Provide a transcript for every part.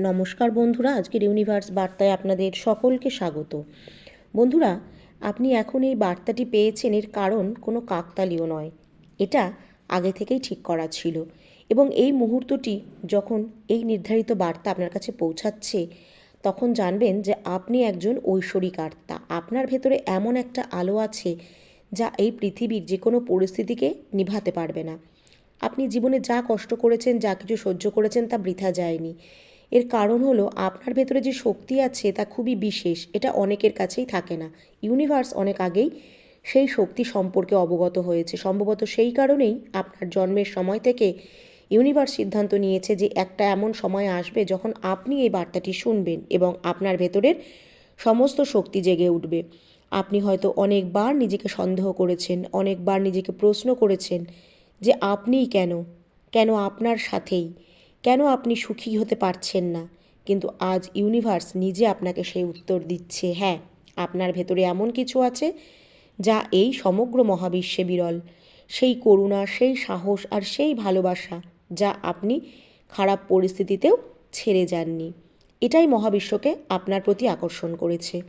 নমস্কার বন্ধুরা, আজকের ইউনিভার্স বার্তায় আপনাদের সকলকে স্বাগত। বন্ধুরা, আপনি এখন এই বার্তাটি পেয়েছেন এর কারণ কোনো কাকতালীয় নয়। এটা আগে থেকেই ঠিক করা ছিল এবং এই মুহূর্তটি যখন এই নির্ধারিত বার্তা আপনার কাছে পৌঁছাচ্ছে, তখন জানবেন যে আপনি একজন ঐশ্বরিক আত্মা। আপনার ভেতরে এমন একটা আলো আছে যা এই পৃথিবীর যে কোনো পরিস্থিতিকে নিভাতে পারবে না। আপনি জীবনে যা কষ্ট করেছেন, যা কিছু সহ্য করেছেন তা বৃথা যায়নি। এর কারণ হলো আপনার ভেতরে যে শক্তি আছে তা খুবই বিশেষ, এটা অনেকের কাছেই থাকে না। ইউনিভার্স অনেক আগেই সেই শক্তি সম্পর্কে অবগত হয়েছে। সম্ভবত সেই কারণেই আপনার জন্মের সময় থেকে ইউনিভার্স সিদ্ধান্ত নিয়েছে যে একটা এমন সময় আসবে যখন আপনি এই বার্তাটি শুনবেন এবং আপনার ভেতরের সমস্ত শক্তি জেগে উঠবে। আপনি হয়তো অনেকবার নিজেকে সন্দেহ করেছেন, অনেকবার নিজেকে প্রশ্ন করেছেন যে আপনিই কেন? কেন আপনার সাথেই? কেন আপনি সুখী হতে পারছেন না? কিন্তু আজ ইউনিভার্স নিজে আপনাকে সেই উত্তর দিচ্ছে। হ্যাঁ আপনার ভেতরে এমন কিছু আছে যা এই সমগ্র মহাবিশ্বে বিরল। সেই করুণা, সেই সাহস আর সেই ভালোবাসা যা আপনি খারাপ পরিস্থিতিতেও ছেড়ে যাননি। এটাই মহাবিশ্বকে আপনার প্রতি আকর্ষণ করেছে।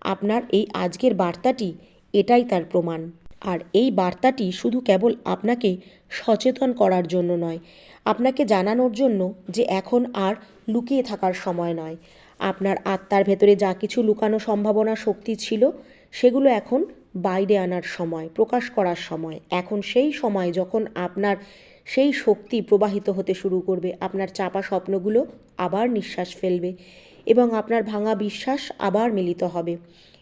আপনার এই আজকের বার্তাটি এটাই তার প্রমাণ। আর এই বার্তাটি শুধু কেবল আপনাকে সচেতন করার জন্য নয়, আপনাকে জানানোর জন্য যে এখন আর লুকিয়ে থাকার সময় নয়। আপনার আত্মার ভেতরে যা কিছু লুকানো সম্ভাবনা শক্তি ছিল, সেগুলো এখন বাইরে আনার সময়, প্রকাশ করার সময়। এখন সেই সময় যখন আপনার সেই শক্তি প্রবাহিত হতে শুরু করবে, আপনার চাপা স্বপ্নগুলো আবার নিঃশ্বাস ফেলবে এবং আপনার ভাঙা বিশ্বাস আবার মিলিত হবে।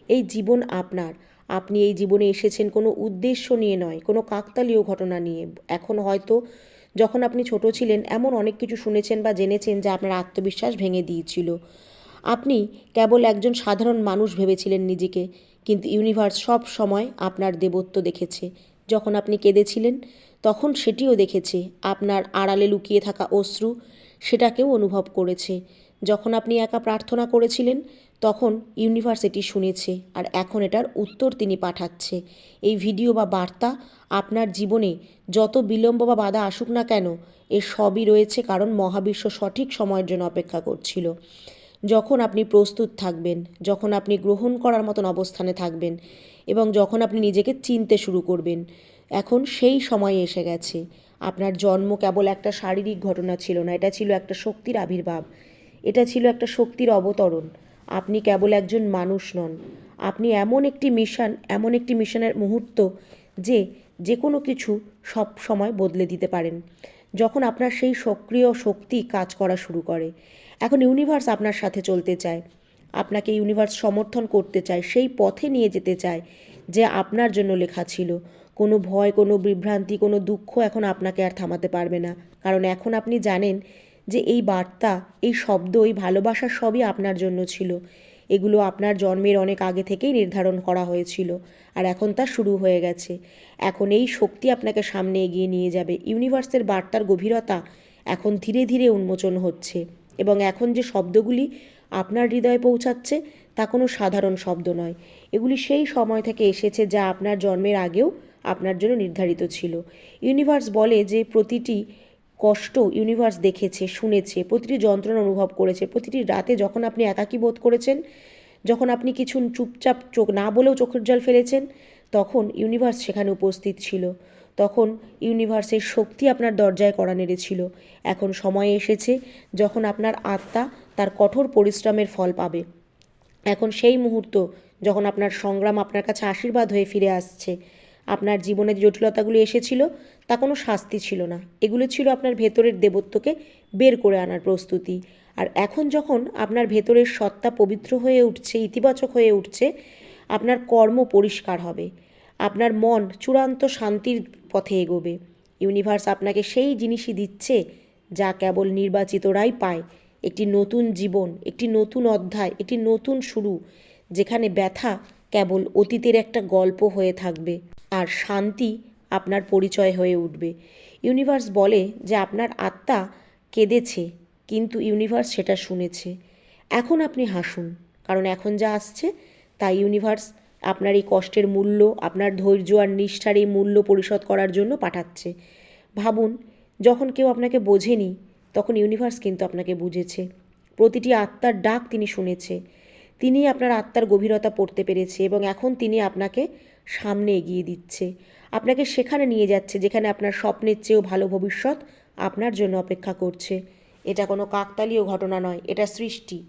এই জীবন আপনার আপনি এই জীবনে এসেছেন কোনো উদ্দেশ্য নিয়ে নয়, কোনো কাকতালীয় ঘটনা নিয়ে। এখন হয়তো যখন আপনি ছোট ছিলেন, এমন অনেক কিছু শুনেছেন বা জেনেছেন যা আপনার আত্মবিশ্বাস ভেঙে দিয়েছিল। আপনি কেবল একজন সাধারণ মানুষ ভেবেছিলেন নিজেকে, কিন্তু ইউনিভার্স সব সময় আপনার দেবত্ব দেখেছে। যখন আপনি কেঁদেছিলেন, তখন সেটিও দেখেছে। আপনার আড়ালে লুকিয়ে থাকা অশ্রু সেটাকেও অনুভব করেছে। যখন আপনি একা প্রার্থনা করেছিলেন তখন ইউনিভার্সিটি শুনেছে আর এখন এটার উত্তর তিনি পাঠাচ্ছে। এই ভিডিও বা বার্তা আপনার জীবনে যত বিলম্ব বা বাধা আসুক না কেন এর সবই রয়েছে কারণ মহাবিশ্ব সঠিক সময়ের জন্য অপেক্ষা করছিল। যখন আপনি প্রস্তুত থাকবেন, যখন আপনি গ্রহণ করার মতন অবস্থানে থাকবেন এবং যখন আপনি নিজেকে চিনতে শুরু করবেন, এখন সেই সময় এসে গেছে। আপনার জন্ম কেবল একটা শারীরিক ঘটনা ছিল না, এটা ছিল একটা শক্তির আবির্ভাব। এটা ছিল একটা শক্তির অবতরণ। আপনি কেবল একজন মানুষ নন। আপনি এমন একটি মিশন, এমন একটি মিশনের মুহূর্ত যে যে কোনো কিছু সব সময় বদলে দিতে পারেন। যখন আপনার সেই সক্রিয় শক্তি কাজ করা শুরু করে। এখন ইউনিভার্স আপনার সাথে চলতে চায়। আপনাকে ইউনিভার্স সমর্থন করতে চায়, সেই পথে নিয়ে যেতে চায় যে আপনার জন্য লেখা ছিল। কোনো ভয়, কোনো বিভ্রান্তি, কোনো দুঃখ এখন আপনাকে আর থামাতে পারবে না। কারণ এখন আপনি জানেন যে এই বার্তা, এই শব্দ, এই ভালোবাসা সবই আপনার জন্য ছিল। এগুলো আপনার জন্মের অনেক আগে থেকেই নির্ধারণ করা হয়েছিল আর এখন তা শুরু হয়ে গেছে। এখন এই শক্তি আপনাকে সামনে এগিয়ে নিয়ে যাবে। ইউনিভার্সের বার্তার গভীরতা এখন ধীরে ধীরে উন্মোচন হচ্ছে এবং এখন যে শব্দগুলি আপনার হৃদয়ে পৌঁছাচ্ছে তা কোনো সাধারণ শব্দ নয়। এগুলি সেই সময় থেকে এসেছে যা আপনার জন্মের আগেও আপনার জন্য নির্ধারিত ছিল। ইউনিভার্স বলে যে প্রতিটি কষ্ট ইউনিভার্স দেখেছে, শুনেছে, প্রতিটি যন্ত্রণা অনুভব করেছে, প্রতিটি রাতে যখন আপনি একাকী বোধ করেছেন, যখন আপনি কিছু চুপচাপ চোখ না বলেও চোখের জল ফেলেছেন, তখন ইউনিভার্স সেখানে উপস্থিত ছিল। তখন ইউনিভার্সের শক্তি আপনার দরজায় করা নেড়েছিল এখন সময় এসেছে যখন আপনার আত্মা তার কঠোর পরিশ্রমের ফল পাবে। এখন সেই মুহূর্ত যখন আপনার সংগ্রাম আপনার কাছে আশীর্বাদ হয়ে ফিরে আসছে। আপনার জীবনের জটিলতাগুলি এসেছিল, তা কোনো শাস্তি ছিল না। এগুলো ছিল আপনার ভেতরের দেবত্বকে বের করে আনার প্রস্তুতি। আর এখন যখন আপনার ভেতরের সত্তা পবিত্র হয়ে উঠছে, ইতিবাচক হয়ে উঠছে, আপনার কর্ম পরিষ্কার হবে। আপনার মন চূড়ান্ত শান্তির পথে এগোবে। ইউনিভার্স আপনাকে সেই জিনিসই দিচ্ছে, যা কেবল নির্বাচিতরাই পায়। একটি নতুন জীবন, একটি নতুন অধ্যায়, একটি নতুন শুরু, যেখানে ব্যথা কেবল অতীতের একটা গল্প হয়ে থাকবে। আর শান্তি আপনার পরিচয় হয়ে উঠবে। ইউনিভার্স বলে যে আপনার আত্মা কেঁদেছে, কিন্তু ইউনিভার্স সেটা শুনেছে। এখন আপনি হাসুন, কারণ এখন যা আসছে, তাই ইউনিভার্স আপনার এই কষ্টের মূল্য, আপনার ধৈর্য আর নিষ্ঠার এই মূল্য পরিশোধ করার জন্য পাঠাচ্ছে। ভাবুন, যখন কেউ আপনাকে বোঝেনি, তখন ইউনিভার্স কিন্তু আপনাকে বুঝেছে। প্রতিটি আত্মার ডাক তিনি শুনেছে। তিনি আপনার আত্মার গভীরতা পড়তে পেরেছে এবং এখন তিনি আপনাকে সামনে এগিয়ে দিচ্ছে। আপনাকে সেখানে নিয়ে যাচ্ছে যেখানে আপনার স্বপ্নের চেয়েও ভালো ভবিষ্যৎ আপনার জন্য অপেক্ষা করছে। এটা কোনো কাকতালীয় ঘটনা নয়, এটা সৃষ্টি।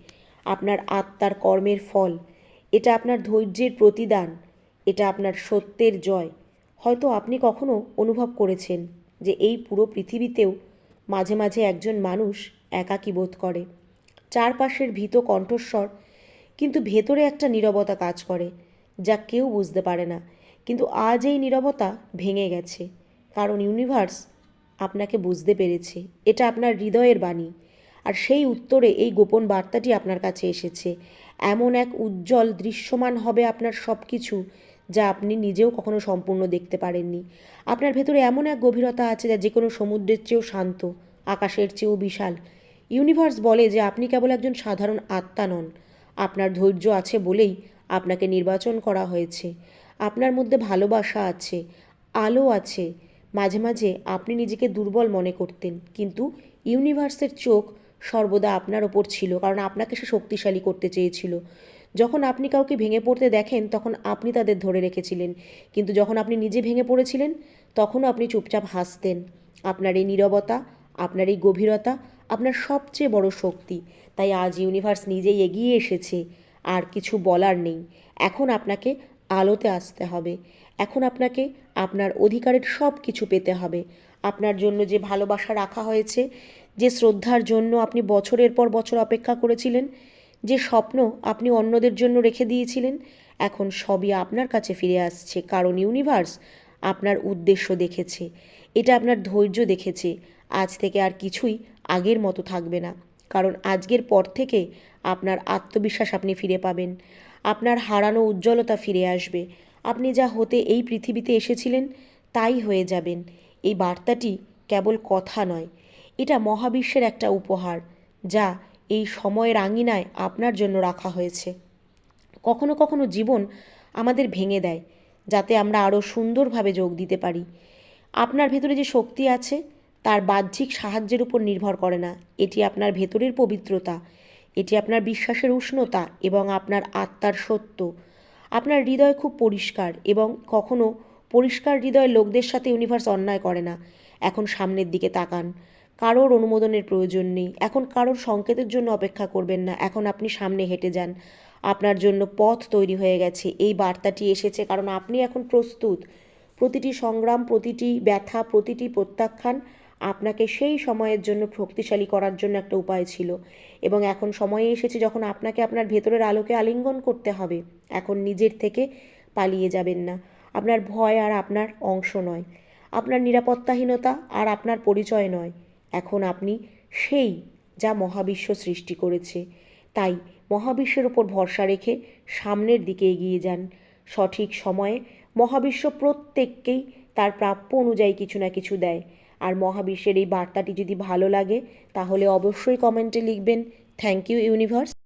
আপনার আত্মার কর্মের ফল। এটা আপনার ধৈর্যের প্রতিদান। এটা আপনার সত্যের জয়। হয়তো আপনি কখনো অনুভব করেছেন যে এই পুরো পৃথিবীতেও মাঝে মাঝে একজন মানুষ একাকী বোধ করে। চারপাশের ভীত কণ্ঠস্বর কিন্তু ভেতরে একটা নীরবতা কাজ করে, যা কেউ বুঝতে পারে না। কিন্তু আজ এই নীরবতা ভেঙে গেছে, কারণ ইউনিভার্স আপনাকে বুঝতে পেরেছে, এটা আপনার হৃদয়ের বাণী। আর সেই উত্তরে এই গোপন বার্তাটি আপনার কাছে এসেছে, এমন এক উজ্জ্বল দৃশ্যমান হবে আপনার সব কিছু যা আপনি নিজেও কখনো সম্পূর্ণ দেখতে পারেননি। আপনার ভেতরে এমন এক গভীরতা আছে যা যে কোনো সমুদ্রের চেয়েও শান্ত, আকাশের চেয়েও বিশাল। ইউনিভার্স বলে যে আপনি কেবল একজন সাধারণ আত্মা নন আপনার ধৈর্য আছে বলেই আপনাকে নির্বাচন করা হয়েছে। আপনার মধ্যে ভালোবাসা আছে, আলো আছে। মাঝে মাঝে আপনি নিজেকে দুর্বল মনে করতেন, কিন্তু ইউনিভার্সের চোখ সর্বদা আপনার ওপর ছিল, কারণ আপনাকে সে শক্তিশালী করতে চেয়েছিল। যখন আপনি কাউকে ভেঙে পড়তে দেখেন, তখন আপনি তাদের ধরে রেখেছিলেন, কিন্তু যখন আপনি নিজে ভেঙে পড়েছিলেন, তখনও আপনি চুপচাপ হাসতেন। আপনার এই নীরবতা, আপনার এই গভীরতা আপনার সবচেয়ে বড় শক্তি। তাই আজ ইউনিভার্স নিজেই এগিয়ে এসেছে। আর কিছু বলার নেই। এখন আপনাকে আলোতে আসতে হবে। এখন আপনাকে আপনার অধিকারের সব কিছু পেতে হবে। আপনার জন্য যে ভালোবাসা রাখা হয়েছে, যে শ্রদ্ধার জন্য আপনি বছরের পর বছর অপেক্ষা করেছিলেন, যে স্বপ্ন আপনি অন্যদের জন্য রেখে দিয়েছিলেন, এখন সবই আপনার কাছে ফিরে আসছে। কারণ ইউনিভার্স আপনার উদ্দেশ্য দেখেছে। এটা আপনার ধৈর্য দেখেছে। আজ থেকে আর কিছুই আগের মতো থাকবে না। কারণ আজকের পর থেকে আপনার আত্মবিশ্বাস আপনি ফিরে পাবেন। আপনার হারানো উজ্জ্বলতা ফিরে আসবে। আপনি যা হতে এই পৃথিবীতে এসেছিলেন, তাই হয়ে যাবেন। এই বার্তাটি কেবল কথা নয়, এটা মহাবিশ্বের একটা উপহার, যা এই সময়ের আঙিনায় আপনার জন্য রাখা হয়েছে। কখনো কখনো জীবন আমাদের ভেঙে দেয়, যাতে আমরা আরও সুন্দরভাবে যোগ দিতে পারি। আপনার ভেতরে যে শক্তি আছে তার বাহ্যিক সাহায্যের উপর নির্ভর করে না। এটি আপনার ভেতরের পবিত্রতা, এটি আপনার বিশ্বাসের উষ্ণতা এবং আপনার আত্মার সত্য। আপনার হৃদয় খুব পরিষ্কার এবং কখনো পরিষ্কার হৃদয়ের লোকদের সাথে ইউনিভার্স অন্যায় করে না। এখন সামনের দিকে তাকান। কারোর অনুমোদনের প্রয়োজন নেই। এখন কারোর সংকেতের জন্য অপেক্ষা করবেন না। এখন আপনি সামনে হেঁটে যান। আপনার জন্য পথ তৈরি হয়ে গেছে। এই বার্তাটি এসেছে কারণ আপনি এখন প্রস্তুত। প্রতিটি সংগ্রাম, প্রতিটি ব্যথা, প্রতিটি প্রত্যাখ্যান আপনাকে সেই সময়ের জন্য শক্তিশালী করার জন্য একটা উপায় ছিল। এবং এখন সময় এসেছে যখন আপনাকে আপনার ভেতরের আলোকে আলিঙ্গন করতে হবে। এখন নিজের থেকে পালিয়ে যাবেন না। আপনার ভয় আর আপনার অংশ নয়। আপনার নিরাপত্তাহীনতা আর আপনার পরিচয় নয়। এখন আপনি সেই যা মহাবিশ্ব সৃষ্টি করেছে। তাই মহাবিশ্বের ওপর ভরসা রেখে সামনের দিকে এগিয়ে যান। সঠিক সময়ে মহাবিশ্ব প্রত্যেককেই তার প্রাপ্য অনুযায়ী কিছু না কিছু দেয়। আর মহাবিশ্বের এই বার্তাটি যদি ভালো লাগে তাহলে অবশ্যই কমেন্টে লিখবেন। Thank you universe.